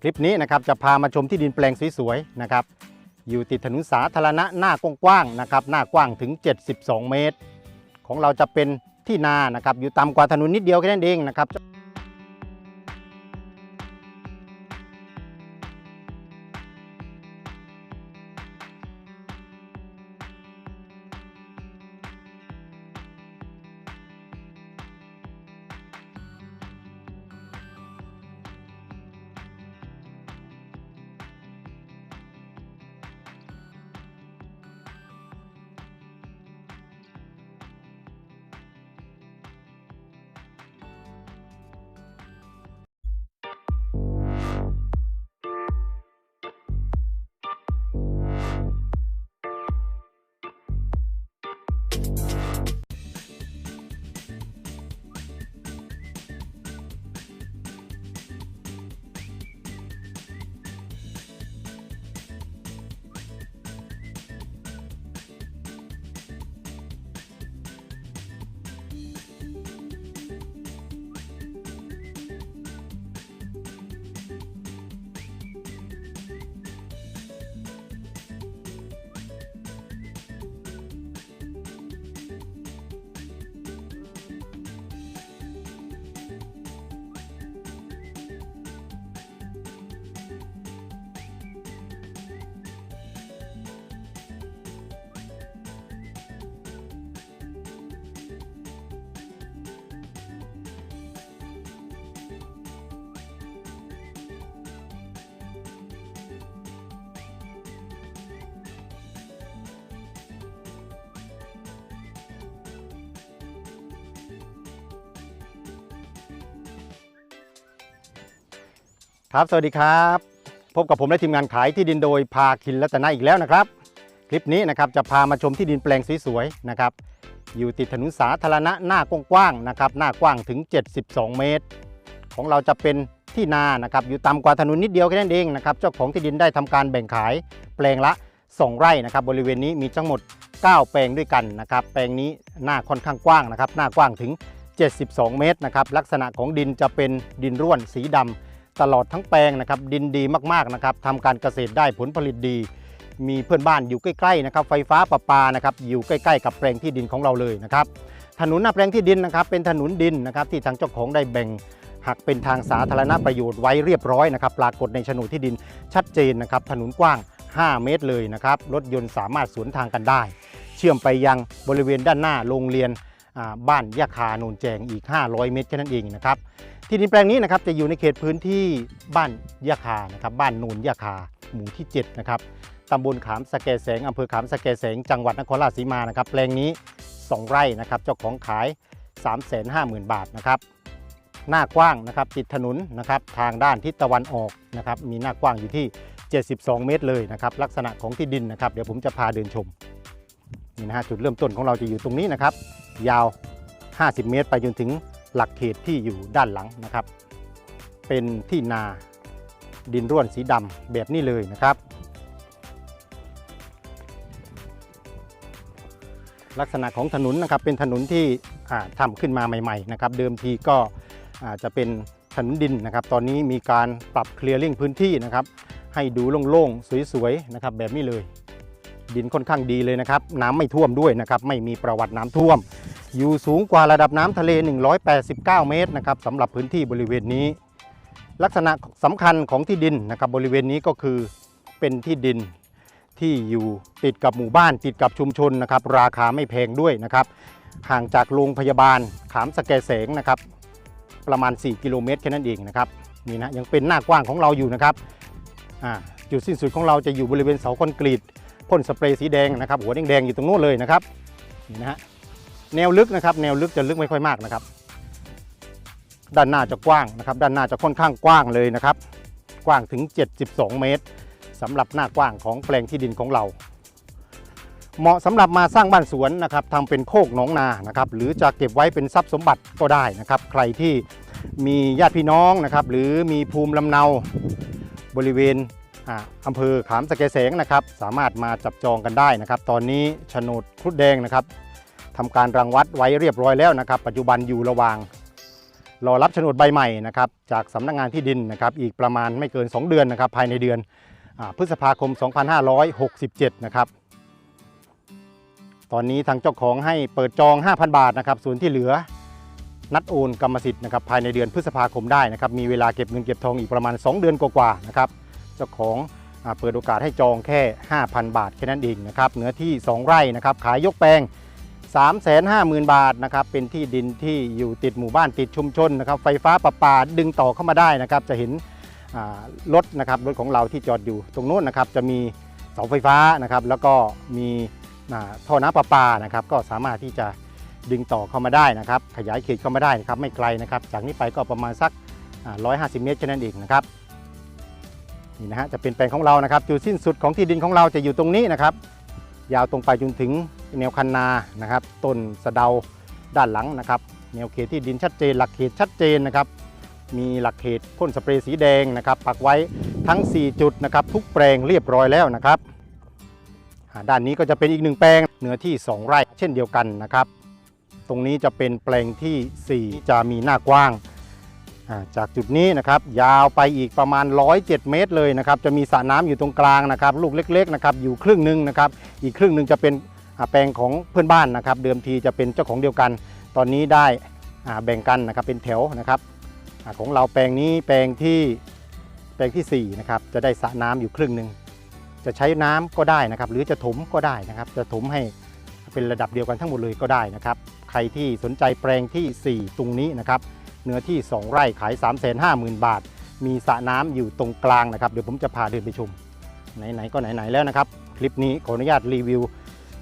คลิปนี้นะครับจะพามาชมที่ดินแปลงสวยๆนะครับ อยู่ติดถนนสาธารณะหน้ากว้างๆนะครับหน้ากว้างถึง 72 เมตร ของเราจะเป็นที่นานะครับ อยู่ต่ำกว่าถนนนิดเดียวแค่นั้นเองนะครับ ครับ สวัสดีครับ พบกับผมและทีมงานขายที่ดินโดยพาคินรัตนะอีกแล้วนะครับ คลิปนี้นะครับจะพามาชมที่ดินแปลงสวยๆนะครับ อยู่ติดถนนสาธารณะหน้ากว้างๆนะครับ หน้ากว้างถึง 72 เมตร ของเราจะเป็นที่นานะครับ อยู่ต่ำกว่าถนนนิดเดียวแค่นั้นเองนะครับ เจ้าของที่ดินได้ทำการแบ่งขายแปลงละ 2 ไร่นะครับ บริเวณนี้มีทั้งหมด 9 แปลงด้วยกันนะครับ แปลงนี้หน้าค่อนข้างกว้างนะครับ หน้ากว้างถึง 72 เมตรนะครับ ลักษณะของดินจะเป็นดินร่วนสีดำ ตลอดทั้งแปลงนะครับดินดีมากๆนะครับทำการเกษตรได้ผลผลิตดี มีเพื่อนบ้านอยู่ใกล้ๆนะครับไฟฟ้าประปานะครับอยู่ใกล้ๆ กับแปลงที่ดินของเราเลยนะครับถนนหน้าแปลงที่ดินนะครับเป็นถนนดินนะครับที่ทางเจ้าของได้แบ่งหักเป็นทางสาธารณประโยชน์ไว้เรียบร้อยนะครับปรากฏในโฉนดที่ดินชัดเจนนะครับถนนกว้าง 5 เมตรเลยนะครับรถยนต์สามารถสวนทางกันได้ เชื่อมไปยังบริเวณด้านหน้าโรงเรียนบ้านยะคาโนนแจงอีก 500 เมตรแค่นั้นเองนะครับ ที่ดินแปลงนี้นะครับจะอยู่ในเขตพื้นที่บ้านยะคานะครับบ้านโนนยะคาหมู่ที่7นะครับตำบลขามสะแกแสงอำเภอขามสะแกแสงจังหวัดนครราชสีมานะครับแปลงนี้ 2 ไร่นะครับเจ้าของขาย 350,000 บาทนะครับหน้ากว้างนะครับติดถนนนะครับทางด้านทิศตะวันออกนะครับมีหน้ากว้างอยู่ที่ 72 เมตรเลยนะครับลักษณะของที่ดินนะครับเดี๋ยวผมจะพาเดินชมนี่นะฮะจุดเริ่มต้นของเราจะอยู่ตรงนี้นะครับยาว 50 เมตร ไปจนถึง หลักเขตที่อยู่ด้านหลังนะครับ เป็นที่นาดินร่วนสีดำแบบนี้เลยนะครับ ลักษณะของถนนนะครับเป็นถนนที่ทำขึ้นมาใหม่ๆนะครับเดิมทีก็จะเป็นถนนดินนะครับ ตอนนี้มีการปรับเคลียร์ลิ่งพื้นที่นะครับ ให้ดูโล่งๆสวยๆนะครับแบบนี้เลย ดินค่อนข้างดีเลยนะครับ น้ำไม่ท่วมด้วยนะครับ ไม่มีประวัติน้ำท่วม อยู่สูงกว่าระดับน้ำทะเล 189 เมตรนะครับสำหรับพื้นที่บริเวณนี้ ลักษณะสำคัญของที่ดินนะครับบริเวณนี้ก็คือเป็นที่ดินที่อยู่ติดกับหมู่บ้านติดกับชุมชนนะครับราคาไม่แพงด้วยนะครับห่างจากโรงพยาบาลขามสแกแสงนะครับประมาณ 4 กิโลเมตรแค่นั้นเองนะครับนี่นะยังเป็นหน้ากว้างของเราอยู่นะครับอ่าจุดสิ้นสุดของเราจะอยู่บริเวณเสาคอนกรีตพ่นสเปรย์สีแดงนะครับหัวแดงๆอยู่ตรงโน้นเลยนะครับนี่นะฮะ แนวลึกนะครับ แนวลึกจะลึกไม่ค่อยมากนะครับ ด้านหน้าจะกว้างนะครับ ด้านหน้าจะค่อนข้างกว้างเลยนะครับ กว้างถึง 72 เมตรสำหรับหน้ากว้างของแปลงที่ดินของเรา เหมาะสำหรับมาสร้างบ้านสวนนะครับทำเป็นโคกหนองนานะครับ หรือจะเก็บไว้เป็นทรัพย์สมบัติก็ได้นะครับ ใครที่มีญาติพี่น้องนะครับ หรือมีภูมิลำเนาบริเวณอำเภอขามสะแกแสงนะครับ สามารถมาจับจองกันได้นะครับ ตอนนี้โฉนดครุฑแดงนะครับ ทำการรังวัดไว้เรียบร้อยแล้วนะครับ ปัจจุบันอยู่ระหว่างรอรับโฉนดใบใหม่นะครับจากสำนักงานที่ดินนะครับอีกประมาณไม่เกิน 2 เดือนนะครับภายในเดือนอพฤษภาคม 2567 นะครับ ตอนนี้ทางเจ้าของให้เปิดจอง 5,000 บาทนะครับ ส่วนที่เหลือนัดโอนกรรมสิทธิ์นะครับภายในเดือนพฤษภาคมได้นะครับ มีเวลาเก็บเงินเก็บทองอีกประมาณ 2 เดือนกว่าๆนะครับ เจ้าของอเปิดโอกาสให้จองแค่ 5,000 บาทแค่นั้นเองนะครับเนื้อที่ 2 ไร่นะครับ ขายยกแปลง 350,000 บาทนะครับเป็นที่ดินที่อยู่ติดหมู่บ้านติดชุมชนนะครับไฟฟ้าประปาดึงต่อเข้ามาได้นะครับจะเห็นรถนะครับรถของเราที่จอดอยู่ตรงโน้นนะครับจะมีเสาไฟฟ้านะครับแล้วก็มีท่อน้ำประปานะครับก็สามารถที่จะดึงต่อเข้ามาได้นะครับ ขยายเขตเข้ามาได้นะครับไม่ไกลนะครับ จากนี้ไปก็ประมาณสักอ่า150 เมตรแค่นั้นเองนะครับนี่นะฮะจะเป็นแปลงของเรานะครับจุดสิ้นสุดของที่ดินของเราจะอยู่ตรงนี้นะครับ ยาวตรงไปจนถึง แนวคันนานะครับต้นสะเดาด้านหลังนะครับแนวเขตที่ดินชัดเจน หลักเขตชัดเจนนะครับ มีหลักเขตพ่นสเปรย์สีแดงนะครับปักไว้ทั้ง 4 จุดนะครับทุกแปลงเรียบร้อยแล้วนะครับด้านนี้ก็จะเป็นอีกหนึ่งแปลงเนื้อที่ 2 ไร่ เช่นเดียวกันนะครับ ตรงนี้จะเป็นแปลงทีสี่4 จะมีหน้ากว้างจากจุดนี้นะครับยาวไปอีกประมาณ 107 เมตรเลยนะครับจะมีสระน้ำอยู่ตรงกลางนะครับ ลูกเล็กๆนะครับอยู่ครึ่งหนึ่งนะครับอีกครึ่งหนึ่งจะเป็น แปลงของเพื่อนบ้านนะครับ เดิมทีจะเป็นเจ้าของเดียวกัน ตอนนี้ได้แบ่งกันนะครับเป็นแถวนะครับอของเราแปลงนี้แปลงที่แปลงที่4นะครับจะได้สระน้ำอยู่ครึ่งหนึ่งจะใช้น้ำก็ได้นะครับ หรือจะถมก็ได้นะครับ จะถมให้เป็นระดับเดียวกันทั้งหมดเลยก็ได้นะครับ ใครที่สนใจแปลงทีสี่4 ตรงนี้นะครับเนื้อที่ 2 ไร่ขาย 3 5 0 0 0 0 บาท มีสระน้ำอยู่ตรงกลางนะครับ เดี๋ยวผมจะพาเดินไปชมไหนๆก็ไหนๆแล้วนะครับ คลิปนี้ขออนุญาตรีวิว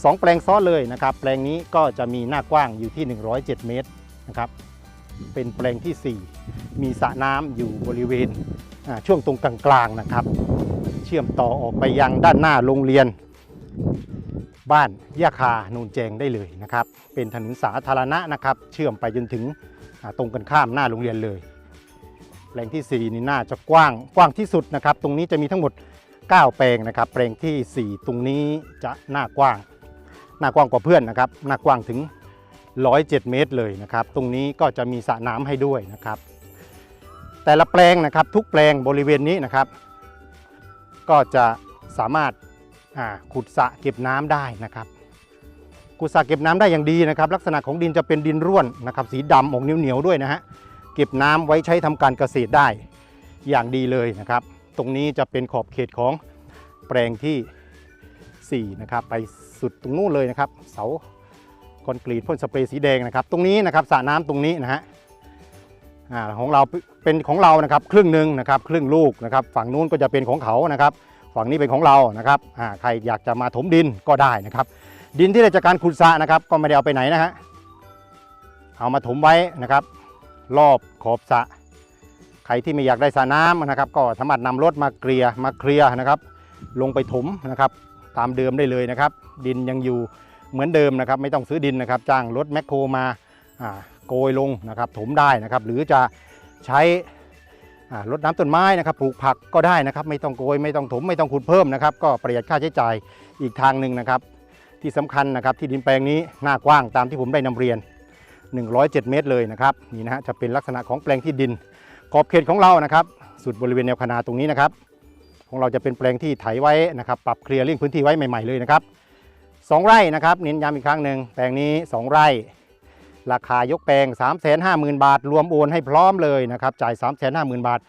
2 แปลงซ้อนเลยนะครับ แปลงนี้ก็จะมีหน้ากว้างอยู่ที่ 107 เมตรนะครับ เป็นแปลงทีสี่4 มีสระน้ำอยู่บริเวณช่วงตรงกลางๆนะครับ เชื่อมต่อออกไปยังด้านหน้าโรงเรียน บ้านยะคานูนแจงได้เลยนะครับ เป็นถนนสาธารณะนะครับ เชื่อมไปจนถึงตรงกันข้ามหน้าโรงเรียนเลย แปลงที่ 4 นี่น่าจะกว้างกว้างที่สุดนะครับ ตรงนี้จะมีทั้งหมด 9 แปลงนะครับ แปลงทีสี่4 ตรงนี้จะหน้ากว้าง หน้ากว้างกว่าเพื่อนนะครับ หน้ากว้างถึง 107 เมตรเลยนะครับ ตรงนี้ก็จะมีสระน้ำให้ด้วยนะครับ แต่ละแปลงนะครับทุกแปลงบริเวณนี้นะครับ ก็จะสามารถขุดสระเก็บน้ำได้นะครับกุดสาเก็บน้ำได้อย่างดีนะครับ ลักษณะของดินจะเป็นดินร่วนนะครับ สีดำออกเหนียวๆด้วยนะฮะเก็บน้ำไว้ใช้ทำการเกษตรได้อย่างดีเลยนะครับ ตรงนี้จะเป็นขอบเขตของแปลงที่ 4นะครับไปสุดตรงนู้นเลยนะครับ เสาคอนกรีตพ่นสเปรย์สีแดงนะครับ ตรงนี้นะครับสระน้ำตรงนี้นะฮะอ่าของเราเป็นของเรานะครับครึ่งหนึ่งนะครับครึ่งลูกนะครับฝั่งนู้นก็จะเป็นของเขานะครับฝั่งนี้เป็นของเรานะครับอ่าใครอยากจะมาถมดินก็ได้นะครับ ดินที่ได้จากการขุดสระนะครับ ก็ไม่ได้เอาไปไหนนะฮะเอามาถมไว้นะครับ รอบขอบสระใครที่ไม่อยากได้สระน้ำนะครับ ก็สามารถนำรถมาเกลียมาเคลียนะครับ ลงไปถมนะครับ ตามเดิมได้เลยนะครับ ดินยังอยู่เหมือนเดิมนะครับ ไม่ต้องซื้อดินนะครับ จ้างรถแมคโครมาโกยลงนะครับ ถมได้นะครับ หรือจะใช้รดน้ำต้นไม้นะครับปลูกผักก็ได้นะครับ ไม่ต้องโกยไม่ต้องถมไม่ต้องขุดเพิ่มนะครับ ก็ประหยัดค่าใช้จ่ายอีกทางหนึ่งนะครับ ที่สำคัญนะครับที่ดินแปลงนี้หน้ากว้างตามที่ผมได้นำเรียน 107 เมตรเลยนะครับนี่นะฮะจะเป็นลักษณะของแปลงที่ดินขอบเขตของเรานะครับ สุดบริเวณแนวคนาตรงนี้นะครับ ของเราจะเป็นแปลงที่ไถไว้นะครับปรับเคลียร์เลี่ยงพื้นที่ไว้ใหม่ ๆเลยนะครับสองไร่นะครับเน้นย้ำอีกครั้งหนึ่งแปลงนี้ 2 ไร่ ราคายกแปลง 350,000 บาท รวมโอนให้พร้อมเลยนะครับจ่าย 350,000 บาท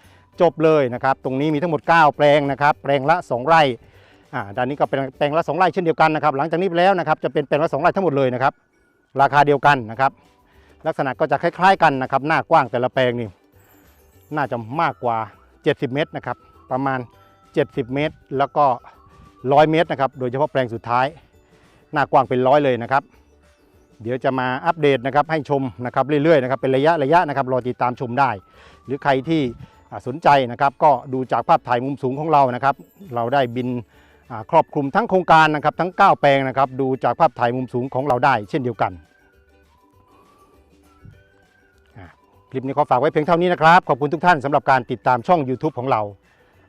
จบเลยนะครับตรงนี้มีทั้งหมด 9 แปลงนะครับแปลงละ 2 ไร่อ่าด้านนี้ก็เป็นแปลงละสองไร่เช่นเดียวกันนะครับหลังจากนี้ไปแล้วนะครับจะเป็นแปลงละสองไร่ทั้งหมดเลยนะครับราคาเดียวกันนะครับลักษณะก็จะคล้ายๆกันนะครับหน้ากว้างแต่ละแปลงนี่น่าจะมากกว่า 70 เมตรนะครับประมาณ 70 เมตร แล้วก็ 100 เมตรนะครับ โดยเฉพาะแปลงสุดท้าย หน้ากว้างเป็นร้อยเลยนะครับ เดี๋ยวจะมาอัปเดตนะครับให้ชมนะครับเรื่อยๆนะครับเป็นระยะระยะนะครับรอติดตามชมได้ หรือใครที่สนใจนะครับ ก็ดูจากภาพถ่ายมุมสูงของเรานะครับ เราได้บินครอบคลุมทั้งโครงการนะครับทั้ง 9 แปลงนะครับ ดูจากภาพถ่ายมุมสูงของเราได้ เช่นเดียวกันคลิปนี้ขอฝากไว้เพียงเท่านี้นะครับ ขอบคุณทุกท่านสำหรับการติดตามช่อง YouTube ของเรา